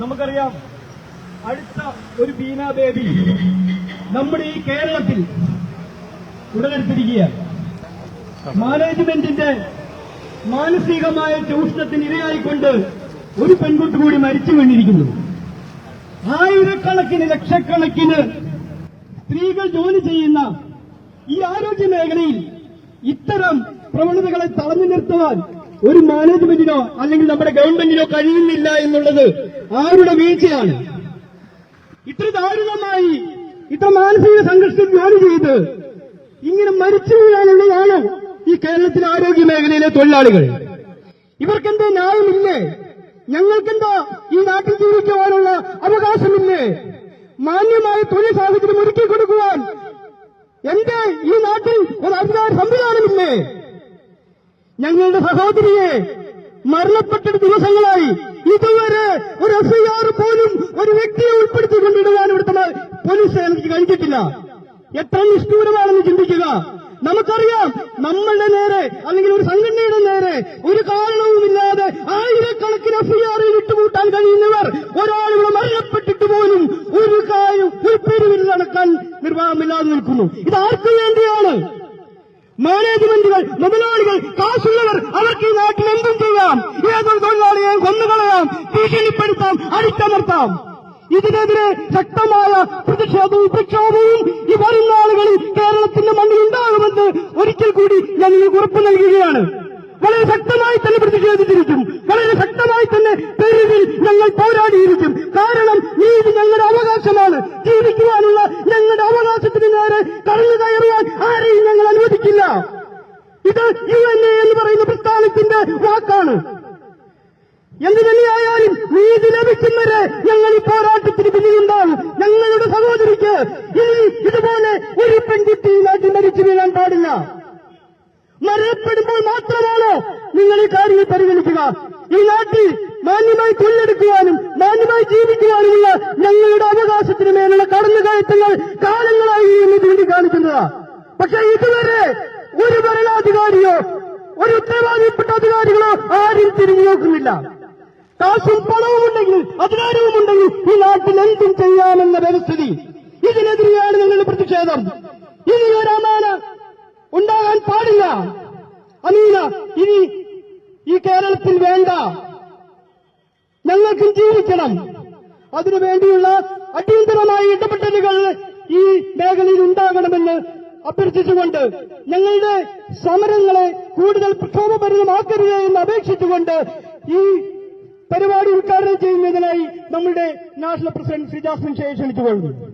നമുക്കറിയാം അടുത്ത ഒരു ബീന ബേബി നമ്മുടെ ഈ കേരളത്തിൽ ഉടലെടുത്തിരിക്കുകയാണ്. മാനേജ്മെന്റിന്റെ മാനസികമായ ചൂഷണത്തിന് ഇരയായിക്കൊണ്ട് ഒരു പെൺകുട്ടി കൂടി മരിച്ചു വീണിരിക്കുന്നു. ആയിരക്കണക്കിന് ലക്ഷക്കണക്കിന് സ്ത്രീകൾ ജോലി ചെയ്യുന്ന ഈ ആരോഗ്യ മേഖലയിൽ ഇത്തരം പ്രവണതകളെ തടഞ്ഞു നിർത്തുവാൻ ഒരു മാനേജ്മെന്റിനോ അല്ലെങ്കിൽ നമ്മുടെ ഗവൺമെന്റിനോ കഴിയുന്നില്ല എന്നുള്ളത് ആരുടെ വീഴ്ചയാണ്? ഇത്ര ദാരുണമായി ഇത്ര മാനസിക സംഘർഷത്തിൽ ജോലി ചെയ്ത് ഇങ്ങനെ മരിച്ചു വീഴാനുള്ളതാണ് ഈ കേരളത്തിലെ ആരോഗ്യ മേഖലയിലെ തൊഴിലാളികൾ? ഇവർക്കെന്തോ ന്യായമില്ലേ? ഞങ്ങൾക്കെന്തോ ഈ നാട്ടിൽ ജീവിക്കുവാനുള്ള അവകാശമില്ലേ? മാന്യമായ തൊഴിൽ സാഹചര്യം ഒരുക്കി കൊടുക്കുവാൻ എന്റെ ഈ നാട്ടിൽ ഒരു അധികാര സംവിധാനമില്ലേ? ഞങ്ങളുടെ സഹോദരിയെ മരണപ്പെട്ടിട്ട് ദിവസങ്ങളായി ഇതുവരെ ഒരു എഫ് ഐ ആർ പോലും ഒരു വ്യക്തിയെ ഉൾപ്പെടുത്തി കൊണ്ടിടുവാൻ ഇവിടുത്തെ പോലീസ് എനിക്ക് കഴിഞ്ഞിട്ടില്ല. എത്ര നിഷ്ഠൂരമാണെന്ന് ചിന്തിക്കുക. നമുക്കറിയാം നമ്മളുടെ നേരെ അല്ലെങ്കിൽ ഒരു സംഘടനയുടെ നേരെ ഒരു കാരണവുമില്ലാതെ ആയിരക്കണക്കിന് എഫ് ഐ ആറിൽ ഇട്ടുകൂട്ടാൻ കഴിയുന്നവർ ഒരാൾ മരണപ്പെട്ടിട്ട് പോലും ഒരു കാര്യം ഒരു പേരുവിൽ നടക്കാൻ നിർവാഹമില്ലാതെ നിൽക്കുന്നു. ഇത് ആർക്കു വേണ്ടിയാണ്? മാനേജ്മെന്റുകൾ മുതലാളികൾ കാശുള്ളവർ നാട്ടിൽ എന്തും ചെയ്യാം. ഏതൊരു തൊഴിലാളിയെയും കൊന്നുകളയാം. ഭീഷണിപ്പെടുത്താം. അടിച്ചമർത്താം. ഇതിനെതിരെ ശക്തമായ പ്രതിഷേധവും പ്രക്ഷോഭവും ഈ വരുന്ന ആളുകളിൽ കേരളത്തിന്റെ മണ്ണിൽ ഉണ്ടാകുമെന്ന് ഒരിക്കൽ കൂടി ഞാൻ നിങ്ങൾക്ക് ഉറപ്പ് നൽകുകയാണ്. വളരെ ശക്തമായി തന്നെ പ്രതിഷേധിച്ചിരിക്കും. വളരെ ശക്തമായി തന്നെ തെരുവിൽ ഞങ്ങൾ പോരാടിയിരിക്കും കാരണം നീതി ഞങ്ങളുടെ അവകാശമാണ് ജീവിക്കുവാനുള്ള ഞങ്ങളുടെ അവകാശത്തിന് നേരെ കടന്നു കയറുവാൻ ആരെയും ഞങ്ങൾ അനുവദിക്കില്ല ഇത് യു എൻ എ എന്ന് പറയുന്ന പ്രസ്ഥാനത്തിന്റെ വാക്കാണ്. എന്ത് തന്നെയായാലും നീതി ലഭിക്കുന്നവരെ ഞങ്ങൾ ഈ പോരാട്ടത്തിന് പിന്നിലുണ്ടാവും. ഞങ്ങളുടെ സഹോദരിക്ക് ഇനി ഇതുപോലെ ഒരു പെൺകുട്ടി നാട്ടിൽ മരിച്ചു വീഴാൻ പാടില്ല. മരണപ്പെടുമ്പോൾ മാത്രമാണ് നിങ്ങൾ ഈ കാര്യങ്ങൾ പരിഗണിക്കുക. ഈ നാട്ടിൽ മാന്യമായി തൊഴിലെടുക്കുവാനും മാന്യമായി ജീവിക്കുവാനുമുള്ള ഞങ്ങളുടെ അവകാശത്തിന് മേലുള്ള കടന്നുകയറ്റങ്ങൾ കാലങ്ങളായി എന്ന് ചൂണ്ടിക്കാണിക്കുന്നതാ. പക്ഷേ ഇതുവരെ ഒരു ഭരണാധികാരിയോ ഒരു ഉത്തരവാദിപ്പെട്ട അധികാരികളോ ആരും തിരിഞ്ഞു നോക്കുന്നില്ല. കാശും പണവും ഉണ്ടെങ്കിൽ അധികാരവും ഉണ്ടെങ്കിൽ ഈ നാട്ടിൽ എന്തും ചെയ്യാമെന്ന വ്യവസ്ഥിതി ഇതിനെതിരെയാണ് നിങ്ങളുടെ പ്രതിഷേധം. ഇനി ഒരു അമാന ഉണ്ടാകാൻ പാടില്ല. അമീന ഇനി ഈ കേരളത്തിൽ വേണ്ട. ഞങ്ങൾക്കും ജീവിക്കണം. അതിനുവേണ്ടിയുള്ള അടിയന്തരമായ ഇടപെടലുകൾ ഈ മേഖലയിൽ ഉണ്ടാകണമെന്ന് അഭ്യർത്ഥിച്ചുകൊണ്ട് ഞങ്ങളുടെ സമരങ്ങളെ കൂടുതൽ പ്രക്ഷോഭഭരിതമാക്കരുത് എന്ന് അപേക്ഷിച്ചുകൊണ്ട് ഈ പരിപാടി ഉദ്ഘാടനം ചെയ്യുന്നതിനായി നമ്മുടെ നാഷണൽ പ്രസിഡന്റ് ശ്രീ ജാസ്മിൻ ഷെയെ ക്ഷണിച്ചുകൊള്ളുന്നു.